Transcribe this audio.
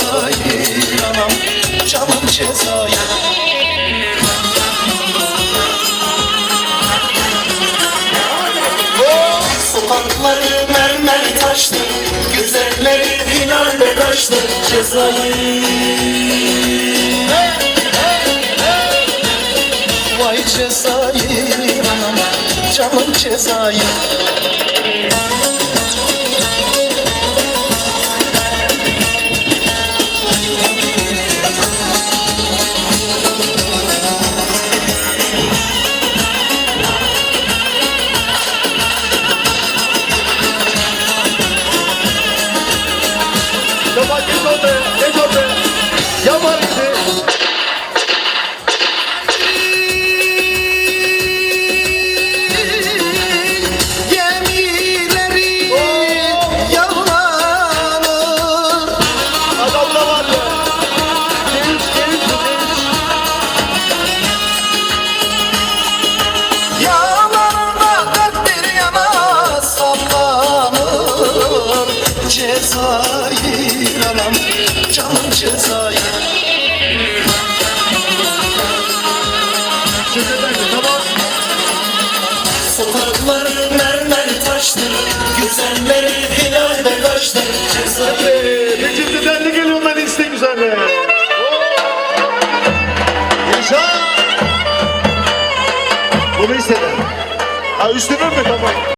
cezayı Anam canım cezayı Sokakları mermer taştı Güzelleri hilal ve taştı Cezayı Vay cezayı anam Canım cezayı. Cezayir anam Canım Cezayir Sokaklar mermer taştır Güzelleri hilalde kaçtır Cezayir Yaşa! Bunu istedim. Ha üstünün mü tamam?